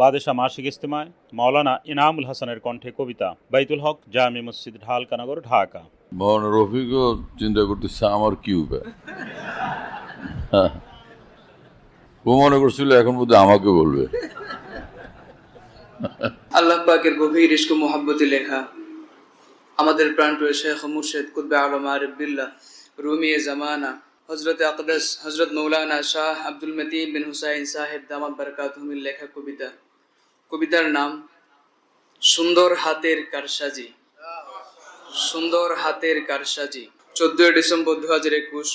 বাদেশা মাসিক ইস্তেমায় মাওলানা ইনামুল হাসানের কণ্ঠে কবিতা। বাইতুল হক জামি মসজিদ ঢালকানগর ঢাকা। মহান রফিকও চিন্তা করতেছে আমার কি উপায় হ্যাঁ। ও মনে করছিল এখন বোধ আমাকে বলবে। আল্লাহ পাকের গভীর ইস্ক মোহাব্বতে লেখা আমাদের প্রাণপ্রিয় শেখ মুর্শেদ কুতবে আলম আরিফবিল্লাহ রুমিয়ে জামানা হজরত আকদাস হজরত মৌলানা শাহ আব্দুল মতিন বিন হুসাইন সাহেব দামাত বারকাতুমির লেখা কবিতা। কবিতার নাম সুন্দর হাতের কারসাজি। সুন্দর হাতের কারসাজি। চোদ্দই ডিসেম্বর দু হাজার একুশ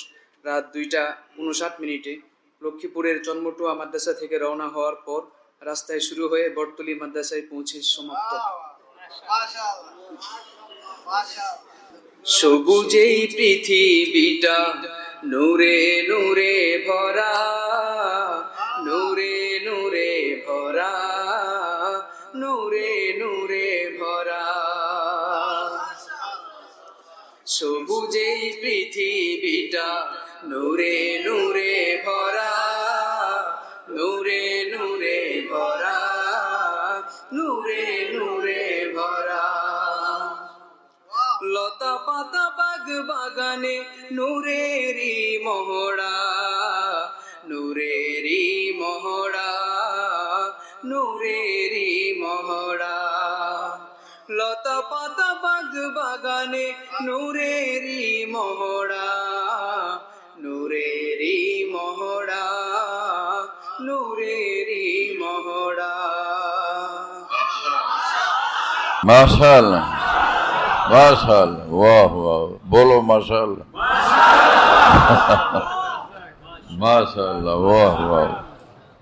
রাত দুইটা উনষাট মিনিটে লক্ষ্মীপুরের জন্মটুয়া মাদ্রাসা থেকে রওনা হওয়ার পর রাস্তায় শুরু হয়ে বটতলি মাদ্রাসায় পৌঁছে সমাপ্ত। সবুজেই পৃথিবীটা নূরে নূরে ভরা, নূরে নূরে ভরা, নূরে নূরে ভরা। সবুজেই পৃথিবীটা নূরে নূরে ভরা, নূরে নূরে ভরা, নূরে নূরে ভরা। লতা পাতা বাগ বাগানে নূরেরি মহড়া নূরেরি মহড়া নূরেরি মহড়া। লতা পাতা বাগ বাগানে নূরেরি মহড়া নূরেরি মহড়া নূরেরি মহড়া। মাশাআল্লাহ মাশাআল্লাহ বাহ বাহ বলো, মাশাআল্লাহ। মাশাআল্লাহ বাহ বাহ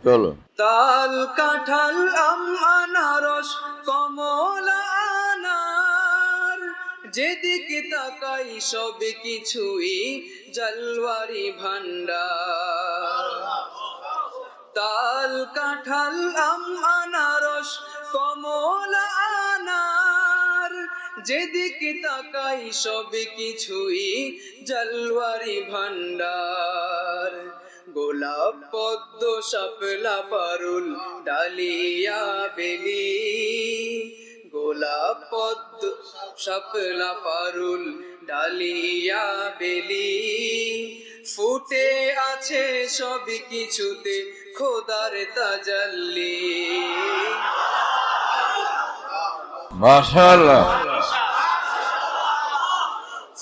চলো। তাল, কাঁঠাল, আম, আনারস, কমলা যেদিকে তাকাই সব কিছুই জলওয়ারি ভান্ডার তাল, কাঁঠাল, আম, আনারস, কমলা যেদিকে তাকাই সব কিছুই জলওয়ারি ভান্ডার গোলাপ পদ্ম সাপলা পারুল ডালিয়া বেলি। গোলাপ পদ্ম সাপলা পারুল ডালিয়া বেলি। ফুটে আছে সব কিছুতে খোদার তাজাল্লি। মাশাআল্লাহ।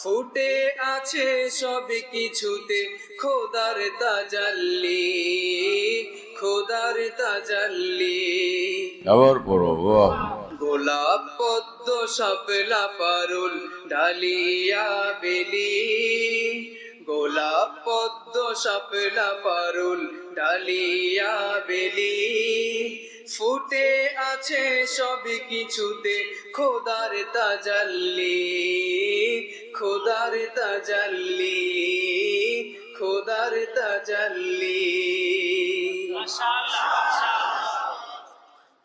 ফুটে আছে সব কিছুতে খোদার তাজাল্লি খোদার তাজাল্লি। আবার পড়ো গোলাপ পদ্ম শাপলা পারুল ডালিয়া বেলি। গোলাপ পদ্ম শাপলা পারুল ডালিয়া বেলি। ফুটে আছে সব কিছুতে, খোদার তাজাল্লি খোদার তাজাল্লি খোদার তাজাল্লি।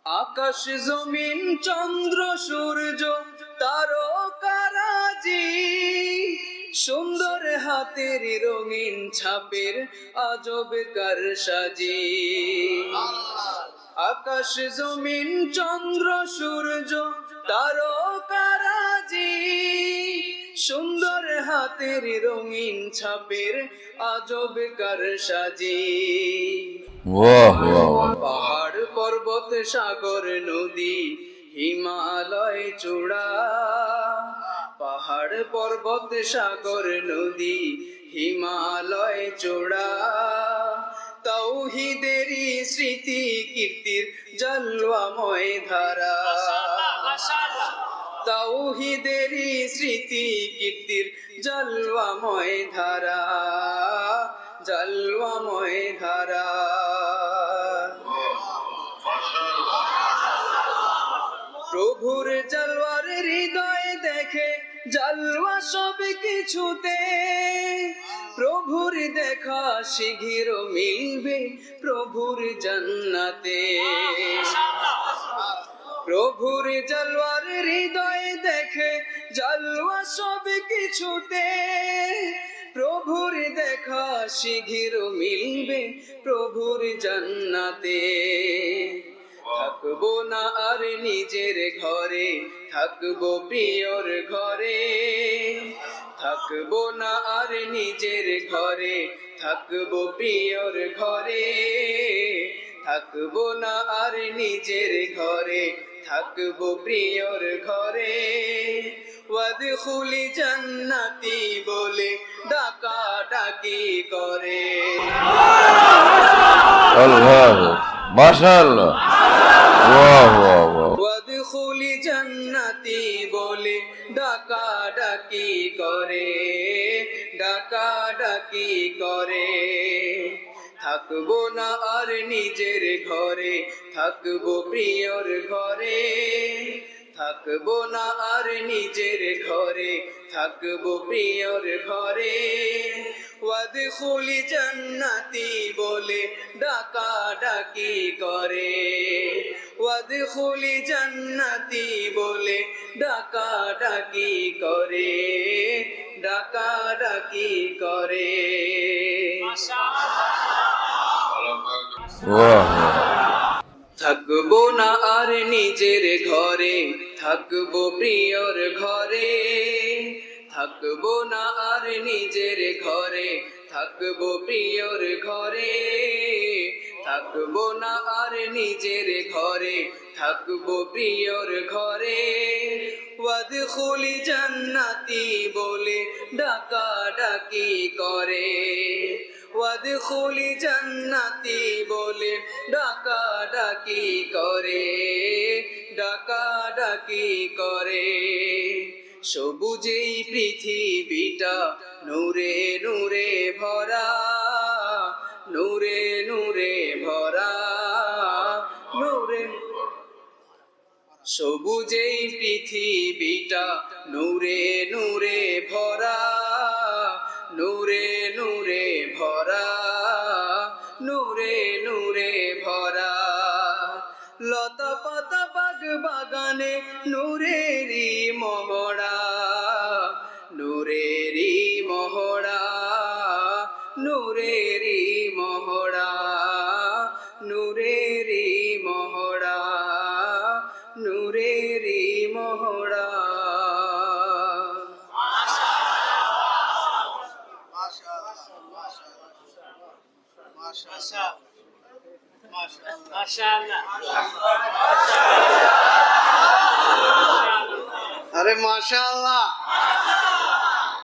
আকাশ জমিন, চন্দ্র সূর্য, তারকারাজি, সুন্দর হাতের রঙিন ছাপের আজব কার সাজি। আকাশ জমিন চন্দ্র সূর্য তারকারাজি। সুন্দর হাতের রঙিন ছাপের আজব কার সাজি। পাহাড় পর্বত সাগর নদী হিমালয় চূড়া। পাহাড় পর্বত সাগর নদী হিমালয় চূড়া। তৌহিদেরই স্মৃতি কীর্তির জলওয়াময় ধারা তৌহিদেরই স্মৃতি কীর্তির জলওয়াময় ধারা জলওয়াময় ধারা প্রভুর জলওয়ার হৃদয় দেখে জলওয়া সব কিছুতে প্রভুর দেখা শিঘির মিলবে প্রভুর জান্নাতে। প্রভুর জলওয়ার হৃদয় দেখে জলওয়া সব কিছুতে। প্রভুর দেখা শিঘির মিলবে প্রভুর জান্নাতে। থাকব না আর নিজের ঘরে, থাকব প্রিয়র ঘরে। থাকব না আর নিজের ঘরে। থাকব প্রিয়র ঘরে। থাকব না আর নিজের ঘরে। থাকব প্রিয়র ঘরে। ওয়াদখুলি জান্নাতি বলে ডাকা ডাকি করে। আল্লাহ মাশাআল্লাহ। বাহ বাহ করে থাকব না আর নিজের ঘরে, থাকব প্রিয়র ঘরে। থাকব না আর নিজের ঘরে, থাকব প্রিয়র ঘরে। ওয়াদখুলি জান্নাতি বলে ডাকা ডাকি করে। ওয়াদখুলি জান্নাতি বলে ডাকা ডাকি করে ডাকা ডাকি করে। থাকব না আর নিজের ঘরে, থাকব প্রিয়র ঘরে। থাকব না আর নিজের ঘরে, থাকব প্রিয়র ঘরে। থাকব না আর নিজের ঘরে, থাকব প্রিয়র ঘরে। ওয়াদখুলি জান্নাতি বলে ডাকা ডাকি করে। ওয়াদখুলি জান্নাতি বলে ডাকা ডাকি করে ডাকা ডাকি করে। সবুজেই পৃথিবীটা নূরে নূরে ভরা, নূরে নূরে ভরা, নূরে সবুজেই পৃথিবীটা নূরে নূরে ভরা। বাগানে নূরেরই মহড়া নূরেরই মহড়া নূরেরই মহড়া নূরেরই মহড়া নূরেরই মহড়া। আরে মাশাআল্লাহ। ارے ماشاء اللہ